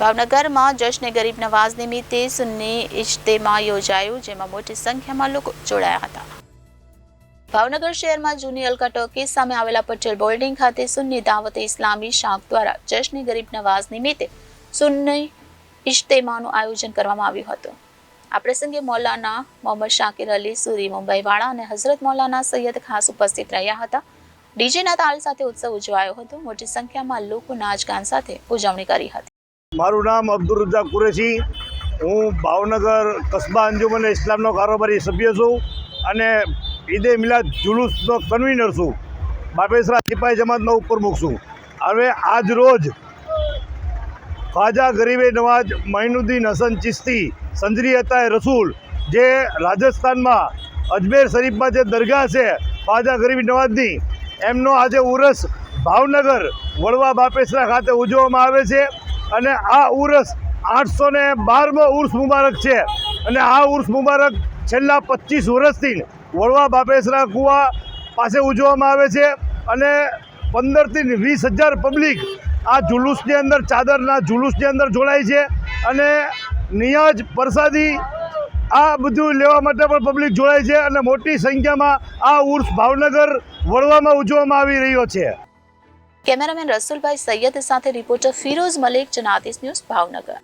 ભાવનગરમાં જશ્ન ગરીબ નવાઝ નિમિત્તે સુન્ની ઇજ્તેમા યોજાયું, જેમાં મોટી સંખ્યામાં લોકો જોડાયા હતા. ભાવનગર શહેરમાં જૂની અલકા ટોકીસ સામે આવેલા પટેલ બોર્ડિંગ ખાતે સુન્ની દાવતે ઇસ્લામી શાખ દ્વારા જશ્ન ગરીબ નવાઝ નિમિત્તે સુન્ની ઇજ્તેમાનું આયોજન કરવામાં આવ્યું હતું. આ પ્રસંગે મૌલાના મોહમ્મદ શાકિર અલી, સુરી મુંબઈવાળા અને હઝરત મૌલાના સૈયદ ખાસ ઉપસ્થિત રહ્યા હતા. ડીજેના તાલ સાથે ઉત્સવ ઉજવાયો હતો. મોટી સંખ્યામાં લોકો નાચગાન સાથે ઉજવણી કરી હતી. મારું નામ અબ્દુલ રજા કુરેશી. હું ભાવનગર કસ્બા અંજુમન ઇસ્લામનો કારોબારી સભ્ય છું અને ઈદે મિલાદ જુલુસનો કન્વીનર છું. બાપેસરા સિપાહી જમાતનો ઉપપ્રમુખ છું. હવે આજ રોજ ખ્વાજા ગરીબે નવાજ મહિનુદ્દીન હસન ચિસ્તી સંજરી હતા રસૂલ, જે રાજસ્થાનમાં અજમેર શરીફમાં જે દરગાહ છે, ખ્વાજા ગરીબ નવાજની, એમનો આજે ઉરસ ભાવનગર વડવા બાપેસરા ખાતે ઉજવવામાં આવે છે. અને આ ઉર્સ આઠસો ને બારમો ઉર્સ મુબારક છે. અને આ ઉર્સ મુબારક છેલ્લા પચીસ વર્ષથી વડવા બાપેસરા કુવા પાસે ઉજવવામાં આવે છે અને પંદરથી વીસ હજાર પબ્લિક આ જુલુસની અંદર, ચાદરના જુલુસની અંદર જોડાય છે. અને નિયાજ પ્રસાદી આ બધું લેવા માટે પણ પબ્લિક જોડાય છે અને મોટી સંખ્યામાં આ ઉર્સ ભાવનગર વડવામાં ઉજવવામાં આવી રહ્યો છે. કેમેરામેન રસુલભાઈ સૈયદ સાથે રિપોર્ટર ફિરોઝ મલિક જનાદેશ ન્યૂઝ ભાવનગર.